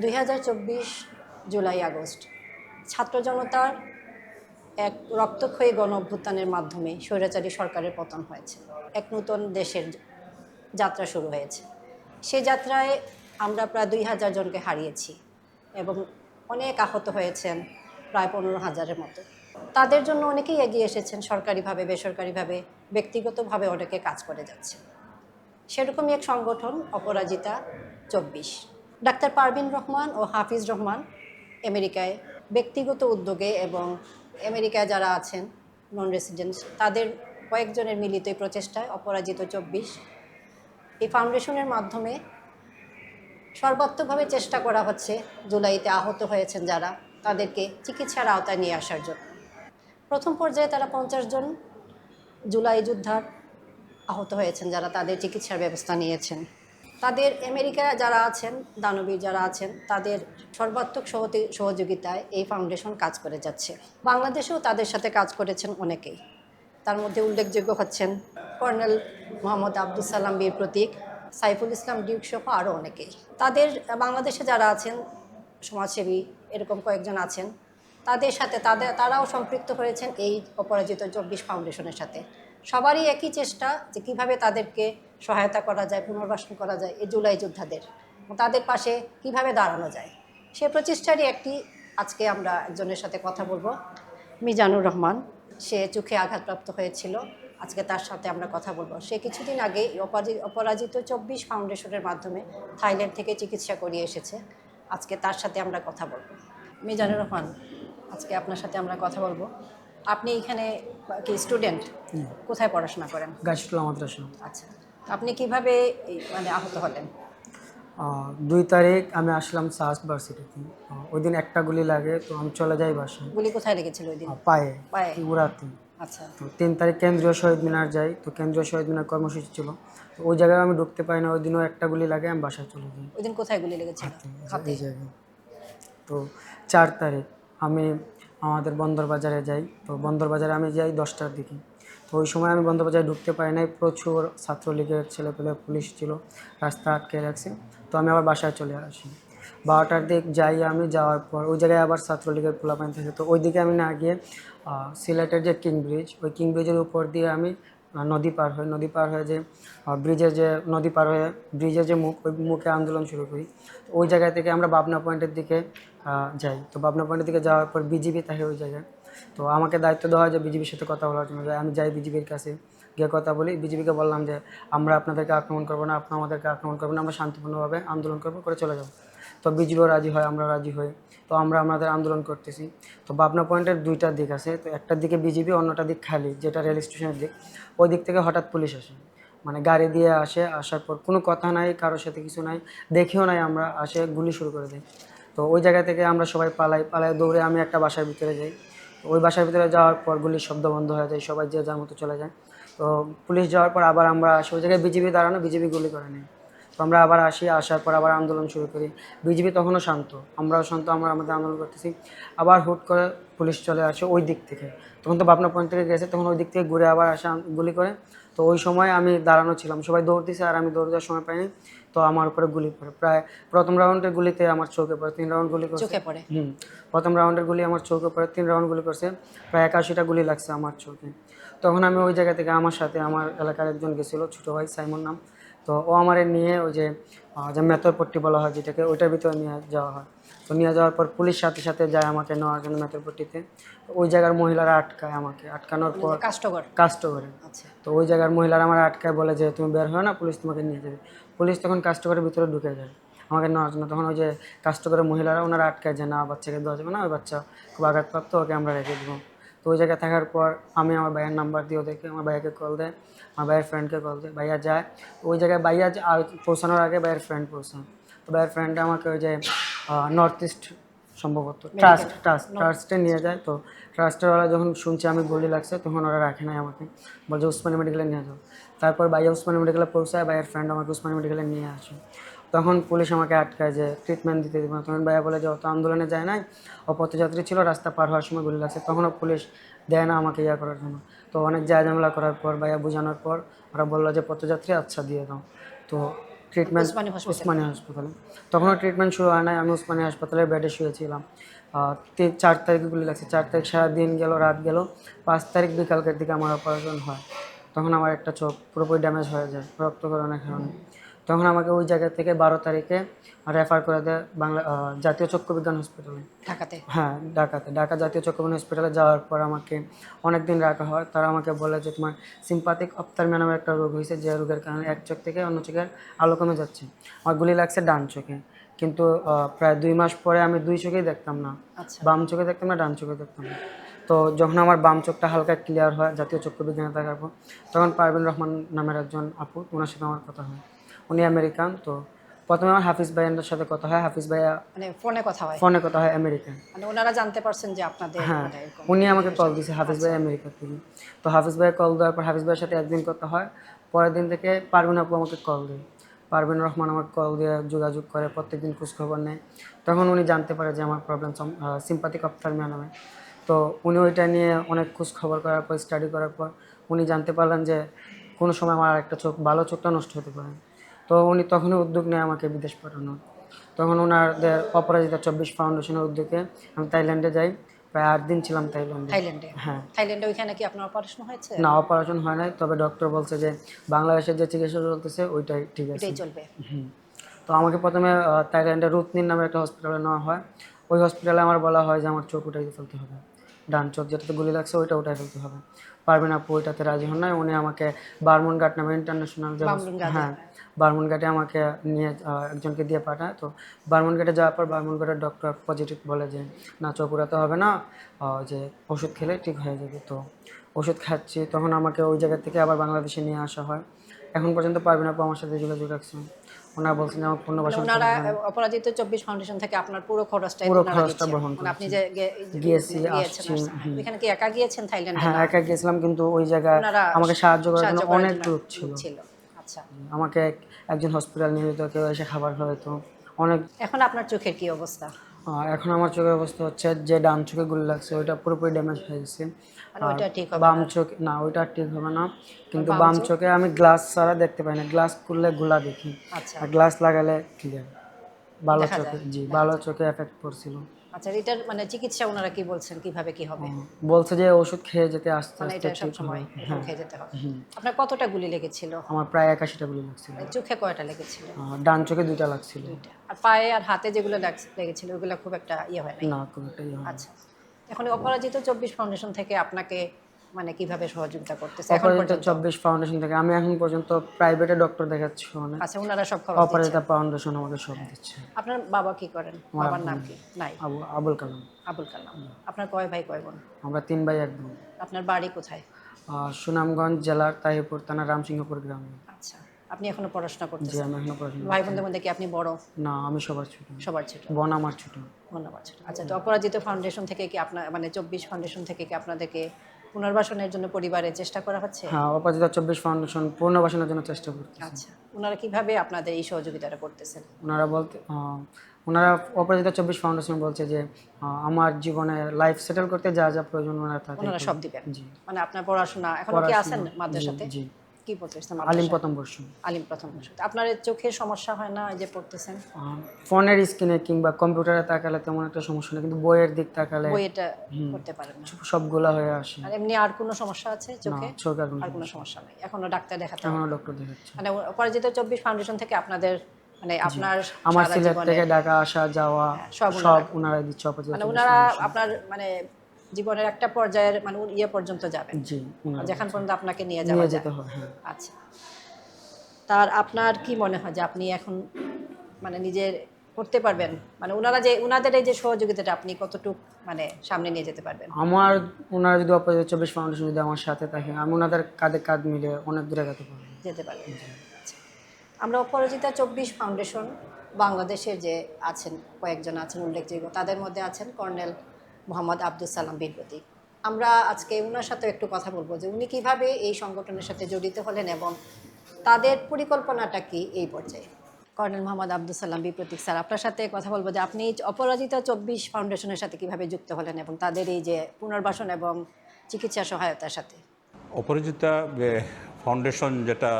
দুই হাজার চব্বিশ জুলাই, আগস্ট। ছাত্র জনতার এক রক্তক্ষয়ী গণ অভ্যুত্থানের মাধ্যমে স্বৈরাচারী সরকারের পতন হয়েছে। এক নূতন দেশের যাত্রা শুরু হয়েছে। সে যাত্রায় আমরা প্রায় দুই হাজার জনকে হারিয়েছি এবং অনেক আহত হয়েছেন প্রায় পনেরো হাজারের মতো। তাদের জন্য অনেকেই এগিয়ে এসেছেন সরকারিভাবে, বেসরকারিভাবে, ব্যক্তিগতভাবে অনেকে কাজ করে যাচ্ছে সেরকমই এক সংগঠন, অপরাজিতা চব্বিশ। ডাক্তার পারভিন রহমান ও হাফিজ রহমান আমেরিকায় ব্যক্তিগত উদ্যোগে এবং আমেরিকায় যারা আছেন নন রেসিডেন্ট তাদের কয়েকজনের মিলিত এই প্রচেষ্টায় অপরাজিত চব্বিশ। এই ফাউন্ডেশনের মাধ্যমে সর্বাত্মকভাবে চেষ্টা করা হচ্ছে জুলাইতে আহত হয়েছেন যারা, তাদেরকে চিকিৎসার আওতায় নিয়ে আসার জন্য। প্রথম পর্যায়ে তারা পঞ্চাশ জন জুলাই যোদ্ধার আহত হয়েছেন যারা তাদের চিকিৎসার ব্যবস্থা নিয়েছেন। তাদের আমেরিকা যারা আছেন, দানবীর যারা আছেন, তাদের সর্বাত্মক সহযোগিতায় এই ফাউন্ডেশন কাজ করে যাচ্ছে। বাংলাদেশেও তাদের সাথে কাজ করেছেন অনেকেই। তার মধ্যে উল্লেখযোগ্য হচ্ছেন কর্নেল মোহাম্মদ আব্দুল সালাম বীর প্রতীক, সাইফুল ইসলাম ডিউক সহ আরও অনেকেই। তাদের, বাংলাদেশে যারা আছেন, সমাজসেবী এরকম কয়েকজন আছেন, তাদের সাথে তাদের, তারাও সম্পৃক্ত হয়েছেন এই অপরাজিত চব্বিশ ফাউন্ডেশনের সাথে। সবারই একই চেষ্টা যে কীভাবে তাদেরকে সহায়তা করা যায়, পুনর্বাসন করা যায় এই জুলাই যোদ্ধাদের। তাদের পাশে কীভাবে দাঁড়ানো যায়, সে প্রচেষ্টারই একটি আজকে আমরা একজনের সাথে কথা বলব। মিজানুর রহমান, সে চোখে আঘাতপ্রাপ্ত হয়েছিল, আজকে তার সাথে আমরা কথা বলব। সে কিছুদিন আগে অপরাজিত চব্বিশ ফাউন্ডেশনের মাধ্যমে থাইল্যান্ড থেকে চিকিৎসা করিয়ে এসেছে। আজকে তার সাথে আমরা কথা বলব। মিজানুর রহমান, আজকে আপনার সাথে আমরা কথা বলব। আপনি এখানে কি স্টুডেন্ট কোথায় পড়াশোনা করেন? গাছটুলা মাদ্রাসা। আচ্ছা। আপনি কীভাবে মানে আহত হলেন? দুই তারিখ আমি আসলাম সাহাস ভার্সিটিতে। ওই দিন একটা গুলি লাগে তো আমি চলে যাই বাসায়। গুলি কোথায় লেগেছিল ওই দিন পায়ে পায়ে? উড়াতে। আচ্ছা। তো তিন তারিখ কেন্দ্রীয় শহীদ মিনার যাই তো কেন্দ্রীয় শহীদ মিনার কর্মসূচি ছিল। তো ওই জায়গায় আমি ঢুকতে পারি না ওই দিনও একটা গুলি লাগে আমি বাসায় চলে যাই। ওই দিন কোথায় গুলি লেগেছিল? এই জায়গায়। তো চার তারিখ আমি আমাদের বন্দর বাজারে যাই। তো বন্দর বাজারে আমি যাই দশটার দিকে। তো ওই সময় আমি বন্দর বাজারে ঢুকতে পারি নাই। প্রচুর ছাত্রলীগের ছেলেপেলে পুলিশ ছিল। রাস্তা আটকে রাখছে তো আমি আবার বাসায় চলে আসি। বারোটার দিক যাই আমি, যাওয়ার পর ওই জায়গায় আবার ছাত্রলীগের পোলাপাইন থাকে। তো ওই দিকে আমি না গিয়ে সিলেটের যে কিং ব্রিজ, ওই কিং ব্রিজের উপর দিয়ে আমি নদী পার হই। নদী পার হয়ে যে ব্রিজের যে, নদী পার হয়ে ব্রিজের যে মুখ, ওই মুখে আন্দোলন শুরু করি। ওই জায়গা থেকে আমরা বাবনা পয়েন্টের দিকে যাই। তো বাবনা পয়েন্টের দিকে যাওয়ার পর বিজিবি থাকে ওই জায়গায়। তো আমাকে দায়িত্ব দেওয়া হয় যে বিজিবির সাথে কথা বলার জন্য। আমি যাই বিজিবির কাছে গিয়ে কথা বলি। বিজিবিকে বললাম যে, আমরা আপনাদেরকে আক্রমণ করব না, আপনারা আমাদেরকে আক্রমণ করবেন, আমরা শান্তিপূর্ণভাবে আন্দোলন করব, করে চলে যাব। তো বিজিবিও রাজি হয়, আমরা রাজি হই। তো আমরা আমাদের আন্দোলন করতেছি। তো বাবনা পয়েন্টের দুইটা দিক আছে। তো একটার দিকে বিজিবি, অন্যটা দিক খালি, যেটা রেল স্টেশনের দিক। ওই দিক থেকে হঠাৎ পুলিশ আসে। মানে গাড়ি দিয়ে আসে, আসার পর কোনো কথা নাই, কারোর সাথে কিছু নাই, দেখেও নাই আমরা, আসে গুলি শুরু করে দেয়। তো ওই জায়গা থেকে আমরা সবাই পালাই পালাই দৌড়ে আমি একটা বাসার ভিতরে যাই। ওই বাসার ভিতরে যাওয়ার পর গুলির শব্দ বন্ধ হয়ে যায়, সবাই যে যার মতো চলে যায়। তো পুলিশ যাওয়ার পর আবার আমরা আসি, ওই জায়গায় বিজিবি দাঁড়ানো, বিজিবি গুলি করে নেই তো আমরা আবার আসি, আসার পর আবার আন্দোলন শুরু করি। বিজিবি তখনও শান্ত, আমরাও শান্ত, আমরা আমাদের আন্দোলন করতেছি। আবার হুট করে পুলিশ চলে আসে ওই দিক থেকে। তখন তো বাপনা পয়েন্ট থেকে গেছে, তখন ওই দিক থেকে ঘুরে আবার আসা গুলি করে। তো ওই সময় আমি দাঁড়ানো ছিলাম। সবাই দৌড় দিছে আর আমি দৌড় দেওয়ার সময় পাইনি। তো আমার উপরে গুলি পড়ে। প্রায় প্রথম রাউন্ডের গুলিতে আমার চোখে পড়ে তিন রাউন্ড গুলি করছে। চোখে পড়ে। হুম প্রথম রাউন্ডের গুলি আমার চোখে পড়ে তিন রাউন্ড গুলি করছে। প্রায় একাশিটা গুলি লাগছে আমার চোখে। তখন আমি ওই জায়গা থেকে আমার সাথে আমার এলাকার একজন গেছিল ছোটো ভাই সাইমন নাম। তো ও আমারে নিয়ে ওই যে যে মেথরপট্টি বলা হয় যেটাকে ওইটার ভিতরে নিয়ে যাওয়া হয়। তো নিয়ে যাওয়ার পর পুলিশ সাথে সাথে যায় আমাকে নেওয়ার জন্য মেথরপট্টিতে তো ওই জায়গার মহিলারা আটকায় আমাকে। আটকানোর পর কাষ্টকর কাস্ট করে আচ্ছা। তো ওই জায়গার মহিলারা আমার আটকায় বলে যে তুমি বের হয় না পুলিশ তোমাকে নিয়ে যাবে। পুলিশ তখন কাস্টমারের ভিতরে ঢুকে যায়। আমাকে নেওয়ার জন্য তখন ওই যে কাস্টমারের মহিলারা ওনারা আটকায় যে না বাচ্চাকে দেওয়া যাবে না ওই বাচ্চা খুব আঘাতপ্রাপ্ত ওকে আমরা রেখে দেবো। তো ওই জায়গায় থাকার পর আমি আমার ভাইয়ের নাম্বার দিয়ে ওদেরকে আমার ভাইয়াকে কল দেয়। আমার ভাইয়ের ফ্রেন্ডকে কল দেয় ভাইয়া যায় ওই জায়গায় ভাইয়া আর পৌঁছানোর আগে ভাইয়ের ফ্রেন্ড পৌঁছায় তো ভাইয়ের ফ্রেন্ড আমাকে ওই যে নর্থ ইস্ট সম্ভবত ট্রাস্ট ট্রাস্ট ট্রাস্টে নিয়ে যায়। তো ট্রাস্টের ওরা যখন শুনছে আমি গুলি লাগছে তখন ওরা রাখে নাই আমাকে। বলছে উসমানী মেডিকেলে নিয়ে যাও। তারপর ভাইয়া উসমানী মেডিকেলে পৌঁছায় ভাইয়ের ফ্রেন্ড আমাকে উসমানী মেডিকেলে নিয়ে আসে। তখন পুলিশ আমাকে আটকায় যে ট্রিটমেন্ট দিতে দিব তখন ভাইয়া বলে যে অত আন্দোলনে যায় নাই ও পথযাত্রী ছিল রাস্তা পার হওয়ার সময় গুলি লাগছে। তখনও পুলিশ দেয় না আমাকে ইয়া করার জন্য। তো অনেক জায়গা ঝামেলা করার পর ভাইয়া বোঝানোর পর ওরা বলল যে পথযাত্রী আচ্ছা দিয়ে দাও। তো ট্রিটমেন্ট উসমানী হাসপাতালে তখনও ট্রিটমেন্ট শুরু হয় নাই আমি উসমানী হাসপাতালের বেডে শুয়েছিলাম। তিন চার তারিখ গুলি লাগছে চার তারিখ সারাদিন গেল রাত গেল পাঁচ তারিখ বিকালকের দিকে আমার অপারেশন হয়। তখন আমার একটা চোখ পুরোপুরি ড্যামেজ হয়ে যায় রক্তকরণের কারণে। তখন আমাকে ওই জায়গা থেকে বারো তারিখে রেফার করে দেয় বাংলা জাতীয় চক্ষু বিজ্ঞান হসপিটালে ঢাকাতে? হ্যাঁ ঢাকাতে। ঢাকা জাতীয় চক্রবর্তী হসপিটালে যাওয়ার পর আমাকে অনেক দিন রাখা হয়। তারা আমাকে বলে যে তোমার সিম্পাথিক অপথার্মিয়া নামের একটা রোগ হয়েছে যে রোগের কারণে এক চোখ থেকে অন্য চোখের আলো কমে যাচ্ছে। আমার গুলি লাগছে ডান চোখে। কিন্তু প্রায় দুই মাস পরে আমি দুই চোখেই দেখতাম না। আচ্ছা। বাম চোখে দেখতাম না ডান চোখে দেখতাম না। তো যখন আমার বাম চোখটা হালকা ক্লিয়ার হয় জাতীয় চক্ষু বিজ্ঞানে থাকার পর তখন পারভিন রহমান নামের একজন আপু ওনার সাথে আমার কথা হয়। উনি আমেরিকান তো প্রথমে আমার হাফিজ ভাইয়ের সাথে কথা হয়। হাফিজ ভাইয়া মানে ফোনে কথা হয়। ফোনে কথা হয় আমেরিকান। মানে ওনারা জানতে পারছেন যে আপনাদের হ্যাঁ মানে উনি আমাকে কল দিয়েছে হাফিজ ভাই আমেরিকা থেকে। তো হাফিজ ভাই কল দেওয়ার পর হাফিজ ভাইয়ের সাথে একদিন কথা হয়। পরের দিন থেকে পারভিন আপু আমাকে কল দেয়। পারভিন রহমান আমাকে কল দিয়ে যোগাযোগ করে প্রত্যেকদিন খোঁজখবর নেয়। তখন উনি জানতে পারে যে আমার প্রবলেম সিম্পাথিক অপথার্মিয়া নামে। তো উনি ওইটা নিয়ে অনেক খোঁজখবর করার পর স্টাডি করার পর উনি জানতে পারলেন যে কোনো সময় আমার একটা চোখ ভালো চোখটা নষ্ট হতে পারে। তো উনি তখনই উদ্যোগ নেয় আমাকে বিদেশ পাঠানোর। তখন ওনাদের অপরাজিতা চব্বিশ ফাউন্ডেশনের উদ্যোগে আমি থাইল্যান্ডে যাই প্রায় আট দিন ছিলাম থাইল্যান্ডে। থাইল্যান্ডে? হ্যাঁ। থাইল্যান্ডে ওইখানে কি আপনার অপারেশন হয়েছে? না অপারেশন হয় নাই তবে ডক্টর বলছে যে বাংলাদেশের যে চিকিৎসা চলতেছে ওইটাই ঠিক আছে। চলবে। তো আমাকে প্রথমে আহ, থাইল্যান্ডের রুতনির নামে একটা হসপিটালে নেওয়া হয়। ওই হসপিটালে আমার বলা হয় যে আমার চোখ উঠাই ফেলতে হবে ডান চোখ যেটাতে গুলি লাগছে ওইটা উঠাই ফেলতে হবে। পারবেন আপু ওইটাতে রাজি হন নাই। উনি আমাকে বারমুন ঘাট নামে ইন্টারন্যাশনাল। হ্যাঁ বারমুন ঘাটে আমাকে নিয়ে একজনকে দিয়ে পাঠায়। তো বারমুন ঘাটে যাওয়ার পর বারমুন ঘাটের ডক্টর পজিটিভ বলে যে না উড়াতে হবে না যে ওষুধ খেলে ঠিক হয়ে যাবে। তো ওষুধ খাচ্ছি। তখন আমাকে ওই জায়গা থেকে আবার বাংলাদেশে নিয়ে আসা হয়। এখন পর্যন্ত পারবেন আপু আমার সাথে যোগাযোগ রাখছেন। ওনারা বলছেন আমার মানে পুনর্বাসন ওনারা অপরাজিত চব্বিশ ফাউন্ডেশন থেকে আপনার পুরো খরচটাই পুরো খরচটা বহন আপনি যে গিয়েছি, আসছেন, এখানে কি একা গিয়েছেন থাইল্যান্ডে? হ্যাঁ একা গিয়েছিলাম কিন্তু ওই জায়গায় আমাকে সাহায্য করার জন্য অনেক লোক ছিল। আচ্ছা। আমাকে একজন হসপিটাল নিয়ে যেত কেউ এসে খাবার খাওয়াতো। অনেক এখন আপনার চোখের কি অবস্থা? এখন আমার চোখের অবস্থা হচ্ছে যে ডান চোখে গুলি লাগছে ওইটা পুরোপুরি ড্যামেজ হয়ে গেছে। বাম চোখ না ওইটা ঠিক হবে না। কিন্তু বাম চোখে আমি গ্লাস ছাড়া দেখতে পাই না। গ্লাস খুললে গুলা দেখি। আচ্ছা। আর গ্লাস লাগালে ক্লিয়ার ভালো চোখে জি ভালো চোখে এফেক্ট পড়ছিল। আচ্ছা এটার মানে চিকিৎসা ওনারা কি বলছেন? কীভাবে কি হবে? বলছে যে ওষুধ খেয়ে যেতে আস্তে মানে আস্তে এটা সব ঠিক সময় হ্যাঁ। খেয়ে যেতে হবে। আপনার কতটা গুলি লেগেছিল? আমার প্রায় একাশিটা গুলি লাগছিল। চোখে কয়টা লেগেছিল? ডান চোখে দুইটা লাগছিল। আর পায়ে আর হাতে যেগুলো লাগ- লেগেছিল ওগুলো খুব একটা ইয়ে হয় না না কোনো একটা ইয়ে। আচ্ছা। এখন অপরাজিত চব্বিশ ফাউন্ডেশন থেকে আপনাকে মানে কীভাবে সহযোগিতা করতেছে? এখন পর্যন্ত? চব্বিশ ফাউন্ডেশন থেকে আমি এখন পর্যন্ত প্রাইভেটে ডক্টর দেখাচ্ছি অনেক। আচ্ছা ওনারা সব খরচ। অপরাজিতা ফাউন্ডেশন আমাকে সব দিচ্ছে। আপনার বাবা কি করেন? বাবার নাম কি? নাই। আবু আবুল কালাম। আবুল কালাম। আপনার কয় ভাই কয় বোন? আমরা তিন ভাই এক বোন। আপনার বাড়ি কোথায়? সুনামগঞ্জ জেলার তাহিপুর থানা রামসিংহপুর গ্রামে। আচ্ছা আপনি এখনও পড়াশোনা জি আমি এখনও পড়াশোনা ভাই বোনদের মধ্যে কি আপনি বড়? না আমি সবার ছোট। সবার ছোট। বোন আমার ছোট। ধন্যবাদ আচ্ছা তো অপরাজিত ফাউন্ডেশন থেকে কি আপনার মানে চব্বিশ ফাউন্ডেশন থেকে কি আপনাদেরকে পুনর্বাসনের জন্য পরিবারে চেষ্টা করা হচ্ছে? হ্যাঁ অপরাজিতা চব্বিশ ফাউন্ডেশন পুনর্বাসনের জন্য চেষ্টা করছে আচ্ছা ওনারা কীভাবে আপনাদের এই সহযোগিতাটা করতেছেন? ওনারা বলতে ওনারা অপরাজিতা চব্বিশ ফাউন্ডেশন বলছে যে আমার জীবনে লাইফ সেটেল করতে যা যা প্রয়োজন ওনারা থাকে ওনারা সব দিবেন। মানে আপনার পড়াশোনা এখন কি আছেন মাদ্রাসাতে? জি। কি পড়তেছেন আলিম প্রথম বর্ষ আলিম প্রথম বর্ষ। আপনার চোখের সমস্যা হয় না এই যে পড়তেছেন? ফোনের স্ক্রিনে কিংবা কম্পিউটারে তাকালে তেমন একটা সমস্যা নেই কিন্তু বইয়ের দিক তাকালে বই এটা করতে পারেন না। সবগুলা হয়ে আসে। আর এমনি আর কোনো সমস্যা আছে না চোখে? আর কোনো সমস্যা নেই। এখনও ডাক্তার দেখাতে হবে। এখনও ডক্টর দেখাচ্ছে। মানে অপরাজিত চব্বিশ ফাউন্ডেশন থেকে আপনাদের মানে আপনার আমার সিলেট থেকে ঢাকা আসা যাওয়া সব সব ওনারাই। দিচ্ছে অপরাজিতা মানে ওনারা আপনার মানে জীবনের একটা পর্যায়ের মানে ইয়ে পর্যন্ত যাবেন। যেখান পর্যন্ত আপনাকে নিয়ে যাওয়া যেতে হয় হ্যাঁ। আচ্ছা। তার আপনার কি মনে হয় যে আপনি এখন মানে নিজের করতে পারবেন? মানে ওনারা যে ওনাদের এই যে সহযোগিতাটা আপনি কতটুক মানে সামনে নিয়ে যেতে পারবেন? আমার ওনারা যদি অপরাজিতা চব্বিশ ফাউন্ডেশন যদি আমার সাথে থাকে আমি ওনাদের কাঁধে কাঁধ মিলে অনেক দূরে যেতে পারব। যেতে পারবেন। আচ্ছা। আমরা অপরাজিতা চব্বিশ ফাউন্ডেশন বাংলাদেশের যে আছেন কয়েকজন আছেন উল্লেখযোগ্য তাদের মধ্যে আছেন কর্নেল মোহাম্মদ আব্দুল সালাম প্রতীক। আমরা আজকে ওনার সাথে একটু কথা বলব যে উনি কীভাবে এই সংগঠনের সাথে জড়িত হলেন এবং তাদের পরিকল্পনাটা কি এই পর্যায়ে? কর্নেল মোহাম্মদ আব্দুল সালাম বীর প্রতীক স্যার, আপনার সাথে কথা বলব যে আপনি অপরাজিতা চব্বিশ ফাউন্ডেশনের সাথে কীভাবে যুক্ত হলেন এবং তাদের এই যে পুনর্বাসন এবং চিকিৎসা সহায়তার সাথে। অপরাজিতা ফাউন্ডেশন যেটা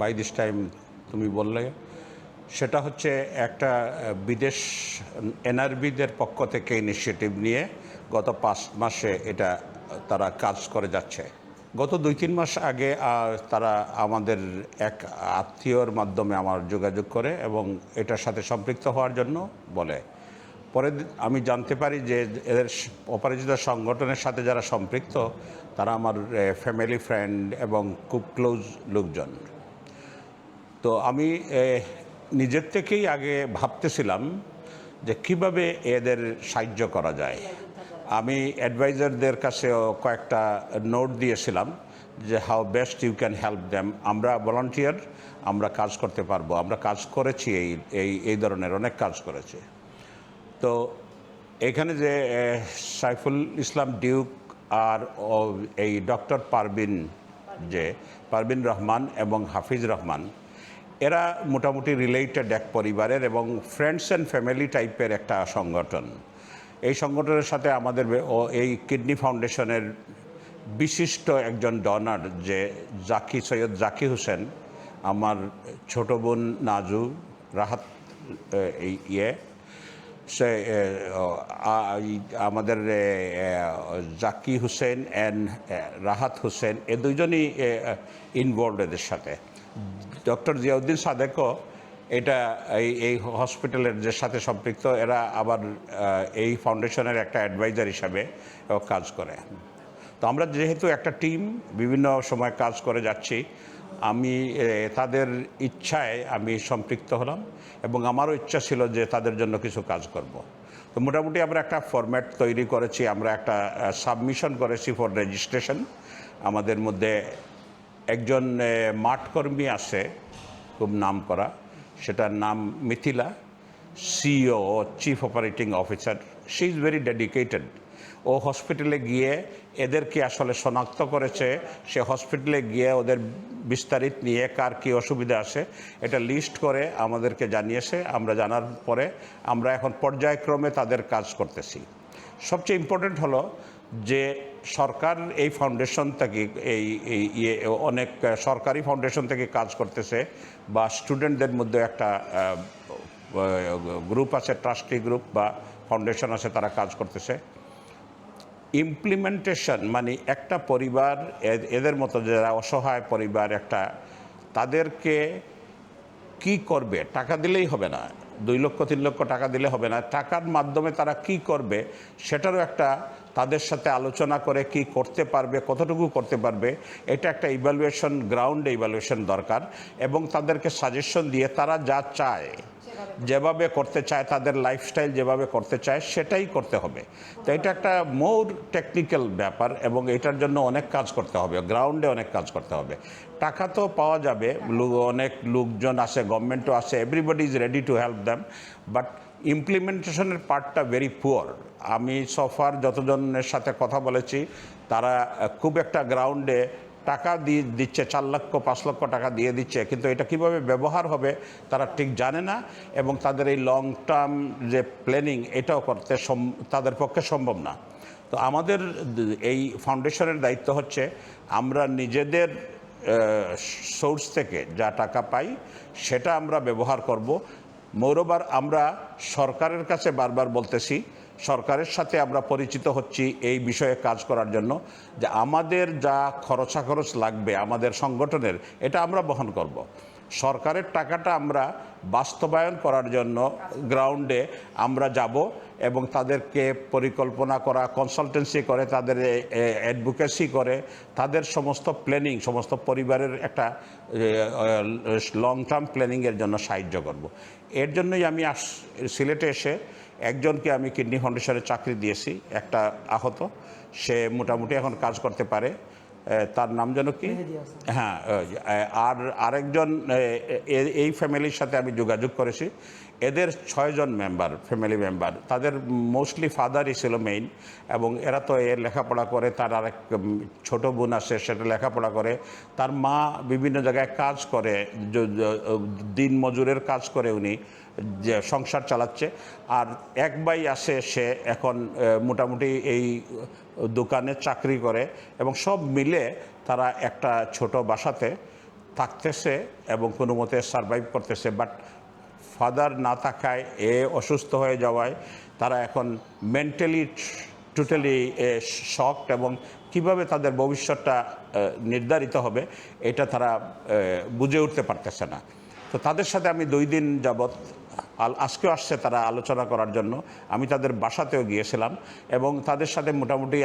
বাই দিস টাইম তুমি বললে সেটা হচ্ছে একটা বিদেশ, এনআরবিদের পক্ষ থেকে ইনিশিয়েটিভ নিয়ে গত পাঁচ মাসে এটা, তারা কাজ করে যাচ্ছে। গত দুই তিন মাস আগে তারা আমাদের এক আত্মীয়র মাধ্যমে আমার যোগাযোগ করে এবং এটার সাথে সম্পৃক্ত হওয়ার জন্য বলে। পরে আমি জানতে পারি যে এদের অপরাজিত সংগঠনের সাথে যারা সম্পৃক্ত, তারা আমার ফ্যামিলি ফ্রেন্ড এবং খুব ক্লোজ লোকজন। তো আমি নিজের থেকেই আগে ভাবতেছিলাম যে কীভাবে এদের সাহায্য করা যায়। আমি অ্যাডভাইজারদের কাছেও কয়েকটা নোট দিয়েছিলাম যে how best you can help them আমরা ভলান্টিয়ার, আমরা কাজ করতে পারব। আমরা কাজ করেছি এই এই এই ধরনের অনেক কাজ করেছি। তো এখানে যে সাইফুল ইসলাম ডিউক আর এই ডক্টর পারবিন যে, পারবিন রহমান এবং হাফিজ রহমান এরা মোটামুটি রিলেটেড এক পরিবারের এবং ফ্রেন্ডস অ্যান্ড ফ্যামিলি টাইপের একটা সংগঠন। এই সংগঠনের সাথে আমাদের এই কিডনি ফাউন্ডেশনের বিশিষ্ট একজন ডনার যে জাকি সৈয়দ জাকি হোসেন, আমার ছোট বোন নাজু রাহাত ইয়ে সে আমাদের জাকি হুসেন অ্যান্ড রাহাত হোসেন, এ দুজনই ইনভলভ এদের সাথে। ডক্টর জিয়াউদ্দিন সাদেকও এটা এই এই হসপিটালের যে সাথে সম্পৃক্ত, এরা আবার এই ফাউন্ডেশনের একটা অ্যাডভাইজার হিসাবে কাজ করে তো আমরা যেহেতু একটা টিম, বিভিন্ন সময় কাজ করে যাচ্ছি, আমি তাদের ইচ্ছায় আমি সম্পৃক্ত হলাম এবং আমারও ইচ্ছা ছিল যে তাদের জন্য কিছু কাজ করব। তো মোটামুটি আমরা একটা ফরম্যাট তৈরি করেছি, আমরা একটা সাবমিশন করেছি ফর রেজিস্ট্রেশন আমাদের মধ্যে একজন মাঠকর্মী আছে, খুব নাম করা, সেটার নাম Mithila CO chief operating officer she is very dedicated ও হসপিটালে গিয়ে এদেরকে আসলে শনাক্ত করেছে, সে হসপিটালে গিয়ে ওদের বিস্তারিত নিয়ে কার কী অসুবিধা আছে, এটা লিস্ট করে আমাদেরকে জানিয়েছে, আমরা জানার পরে আমরা এখন পর্যায়ক্রমে তাদের কাজ করতেছি। সবচেয়ে ইম্পর্টেন্ট হলো যে সরকার এই ফাউন্ডেশন থেকে এই ইয়ে অনেক সরকারি ফাউন্ডেশন থেকে কাজ করতেছে বা স্টুডেন্টদের মধ্যে একটা গ্রুপ আছে ট্রাস্টি গ্রুপ বা ফাউন্ডেশন আছে, তারা কাজ করতেছে। ইমপ্লিমেন্টেশন মানে একটা পরিবার এদের মতো যারা অসহায় পরিবার একটা, তাদেরকে কি করবে? টাকা দিলেই হবে না। দুই লক্ষ, তিন লক্ষ টাকা দিলে হবে না। টাকার মাধ্যমে তারা কি করবে? সেটারও একটা তাদের সাথে আলোচনা করে কি করতে পারবে কতটুকু করতে পারবে এটা একটা ইভ্যালুয়েশন গ্রাউন্ড ইভ্যালুয়েশন দরকার এবং তাদেরকে সাজেশন দিয়ে তারা যা চায় যেভাবে করতে চায় তাদের লাইফস্টাইল যেভাবে করতে চায় সেটাই করতে হবে। তো এটা একটা মোর টেকনিক্যাল ব্যাপার এবং এটার জন্য অনেক কাজ করতে হবে গ্রাউন্ডে অনেক কাজ করতে হবে। টাকা তো পাওয়া যাবে অনেক লোকজন আছে গভর্নমেন্টও আছে everybody is ready to help them but ইমপ্লিমেন্টেশনের পার্টটা ভেরি পুয়ার আমি সফার যতজনের সাথে কথা বলেছি, তারা খুব একটা গ্রাউন্ডে টাকা দিয়ে দিচ্ছে, চার লক্ষ, পাঁচ লক্ষ টাকা দিয়ে দিচ্ছে, কিন্তু এটা কীভাবে ব্যবহার হবে তারা ঠিক জানে না এবং তাদের এই লং টার্ম যে প্ল্যানিং এটাও করতে তাদের পক্ষে সম্ভব না। তো আমাদের এই ফাউন্ডেশনের দায়িত্ব হচ্ছে আমরা নিজেদের সোর্স থেকে যা টাকা পাই, সেটা আমরা ব্যবহার করব। মৌরবার আমরা সরকারের কাছে বারবার বলতেছি, সরকারের সাথে আমরা পরিচিত হচ্ছি এই বিষয়ে কাজ করার জন্য, যে আমাদের যা খরচা খরচ লাগবে আমাদের সংগঠনের, এটা আমরা বহন করব। সরকারের টাকাটা আমরা বাস্তবায়ন করার জন্য গ্রাউন্ডে আমরা যাব এবং তাদেরকে পরিকল্পনা করা কনসালটেন্সি করে, তাদের অ্যাডভোকেসি করে, তাদের সমস্ত প্ল্যানিং সমস্ত পরিবারের একটা লং টার্ম প্ল্যানিংয়ের জন্য সাহায্য করব। এর জন্যই আমি আস, সিলেটে এসে একজনকে আমি কিডনি ফাউন্ডেশনে চাকরি দিয়েছি, একটা আহত। সে মোটামুটি এখন কাজ করতে পারে। তার নাম যেন কি? হ্যাঁ আর আরেকজন এ, এ- এই ফ্যামিলির সাথে আমি যোগাযোগ করেছি। এদের ছয়জন মেম্বার ফ্যামিলি মেম্বার তাদের মোস্টলি ফাদারই ছিল মেইন এবং এরা তো এর লেখাপড়া করে তার আরেক ছোট বোন আছে সেটা লেখাপড়া করে। তার মা বিভিন্ন জায়গায় কাজ করে দিন মজুরের কাজ করে উনি। যে সংসার চালাচ্ছে। আর এক ভাই আছে সে এখন মোটামুটি এই দোকানে চাকরি করে এবং সব মিলে তারা একটা ছোট বাসাতে থাকতেছে এবং কোনো মতে সারভাইভ করতেছে। বাট ফাদার না থাকায়, এ অসুস্থ হয়ে যাওয়ায় তারা এখন মেন্টালি টোটালি শক এবং কীভাবে তাদের ভবিষ্যৎটা নির্ধারিত হবে, এটা তারা বুঝে উঠতে পারতেছে না। তো তাদের সাথে আমি দুই দিন যাবৎ আল- আজকেও আসছে তারা আলোচনা করার জন্য। আমি তাদের বাসাতেও গিয়েছিলাম এবং তাদের সাথে মোটামুটি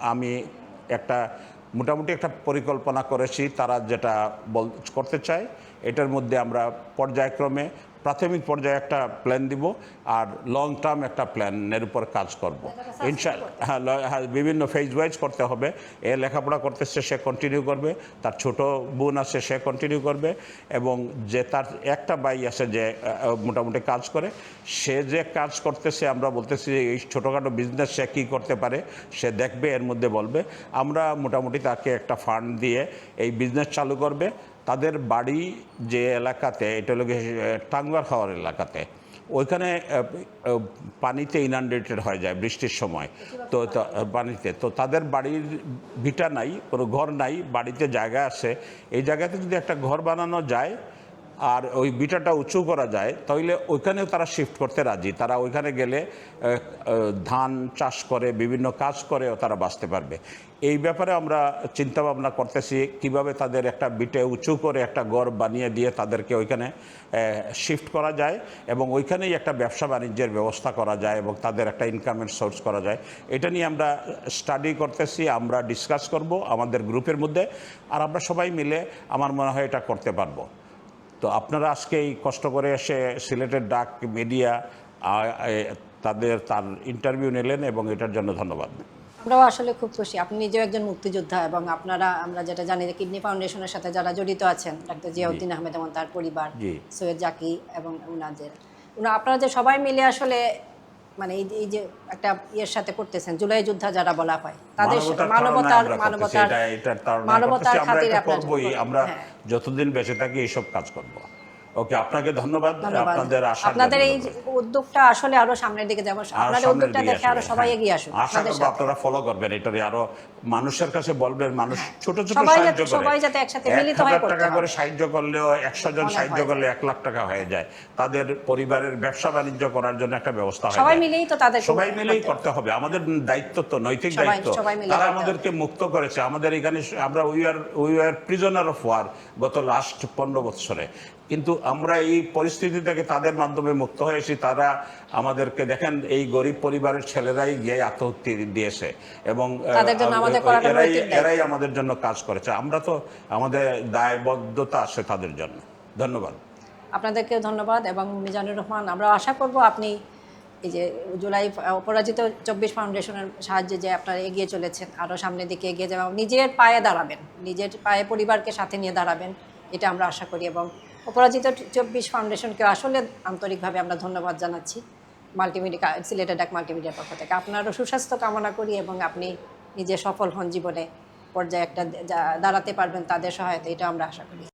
আমি একটা, মোটামুটি একটা পরিকল্পনা করেছি তারা যেটা বল করতে চায়। এটার মধ্যে আমরা পর্যায়ক্রমে প্রাথমিক পর্যায়ে একটা প্ল্যান দিব আর লং টার্ম একটা প্ল্যানের উপর কাজ করব। ইনশা হ্যাঁ হ্যাঁ বিভিন্ন ফেজ ওয়াইজ করতে হবে। এ লেখাপড়া করতেছে সে কন্টিনিউ করবে। তার ছোট বোন আছে সে কন্টিনিউ করবে। এবং যে তার একটা ভাই আছে যে মোটামুটি কাজ করে সে যে কাজ করতেছে আমরা বলতেছি যে এই ছোটোখাটো বিজনেস সে কী করতে পারে সে দেখবে এর মধ্যে বলবে। আমরা মোটামুটি তাকে একটা ফান্ড দিয়ে এই বিজনেস চালু করবে। তাদের বাড়ি যে এলাকাতে এটা হলো টাঙ্গার খাওয়ার এলাকাতে ওইখানে পানিতে ইনান্ডেটেড হয়ে যায় বৃষ্টির সময়। তো, পানিতে তো তাদের বাড়ির ভিটা নাই কোনো ঘর নাই বাড়িতে জায়গা আছে। এই জায়গাতে যদি একটা ঘর বানানো যায় আর ওই বিটাটা উঁচু করা যায়, তাহলে ওইখানেও তারা শিফট করতে রাজি। তারা ওইখানে গেলে ধান চাষ করে, বিভিন্ন কাজ করেও তারা বাঁচতে পারবে। এই ব্যাপারে আমরা চিন্তা ভাবনা করতেছি, কীভাবে তাদের একটা বিটে উঁচু করে একটা গড় বানিয়ে দিয়ে তাদেরকে ওইখানে শিফট করা যায় এবং ওইখানেই একটা ব্যবসা বাণিজ্যের ব্যবস্থা করা যায় এবং তাদের একটা ইনকামের সোর্স করা যায়। এটা নিয়ে আমরা স্টাডি করতেছি, আমরা ডিসকাস করব আমাদের গ্রুপের মধ্যে। আর আমরা সবাই মিলে, আমার মনে হয় এটা করতে পারব। তো আপনারা আজকে এই কষ্ট করে এসে সিলেটের ডাক মিডিয়া তাদের তার ইন্টারভিউ নিলেন এবং এটার জন্য ধন্যবাদ। আমরাও আসলে খুব খুশি। আপনি নিজেও একজন মুক্তিযোদ্ধা এবং আপনারা আমরা যেটা জানি যে কিডনি ফাউন্ডেশনের সাথে যারা জড়িত আছেন ডাক্তার জিয়াউদ্দিন আহমেদ এবং তার পরিবার সৈয়দ জাকি এবং উনাদের উনা আপনারা যে সবাই মিলে আসলে মানে এই যে একটা ইয়ের সাথে করতেছেন জুলাই যোদ্ধা যারা বলা হয় তাদের মানবতার মানবতার মানবতার খাতিরে আমরা হ্যাঁ। যতদিন বেঁচে থাকি এইসব কাজ করব ওকে আপনাকে ধন্যবাদ আপনাদের আশা আপনাদের এই উদ্যোগটা আসলে আরও সামনের দিকে আপনাদের উদ্যোগটা দেখে আরও সবাই এগিয়ে আসুন হ্যাঁ। আশা করব আপনারা ফলো করবেন এটারে আরও মানুষের কাছে বলবেন মানুষ ছোট ছোট সবাই সাহায্য যাতে- করে। সবাই যাতে একসাথে মিলিত হয়ে করতে টাকা করে সাহায্য করলেও একশো জন সাহায্য করলে এক লাখ টাকা হয়ে যায়। তাদের পরিবারের ব্যবসা বাণিজ্য করার জন্য একটা ব্যবস্থা হয় সবাই মিলেই তো তাদের সবাই মিলেই করতে হবে আমাদের দায়িত্ব তো নৈতিক দায়িত্ব। তারা আমাদেরকে মুক্ত করেছে। আমাদের এখানে আমরা we are we are prisoner of war গত লাস্ট পনেরো বছরে। কিন্তু আমরা এই পরিস্থিতি থেকে তাদের মাধ্যমে মুক্ত হয়েছি তারা আমাদেরকে দেখেন এই গরিব পরিবারের ছেলেরাই গিয়ে আত্মহত্যা দিয়েছে এবং এরাই এরাই আমাদের জন্য কাজ করেছে। আমরা তো আমাদের দায়বদ্ধতা আছে তাদের জন্য। ধন্যবাদ। আপনাদেরকেও ধন্যবাদ এবং মিজানুর রহমান আমরা আশা করব আপনি এই যে জুলাই অপরাজিত চব্বিশ ফাউন্ডেশনের সাহায্যে যে আপনারা এগিয়ে চলেছেন আরও সামনের দিকে এগিয়ে যাবেন নিজের পায়ে দাঁড়াবেন নিজের পায়ে পরিবারকে সাথে নিয়ে দাঁড়াবেন এটা আমরা আশা করি এবং অপরাজিত চব্বিশ ফাউন্ডেশনকে আসলে আন্তরিকভাবে আমরা ধন্যবাদ জানাচ্ছি মাল্টিমিডিয়া সিলেটের ডাক মাল্টিমিডিয়ার পক্ষ থেকে। আপনারও সুস্বাস্থ্য কামনা করি এবং আপনি নিজে সফল হন জীবনে পর্যায়ে একটা দাঁড়াতে পারবেন তাদের সহায়তা এটা আমরা আশা করি।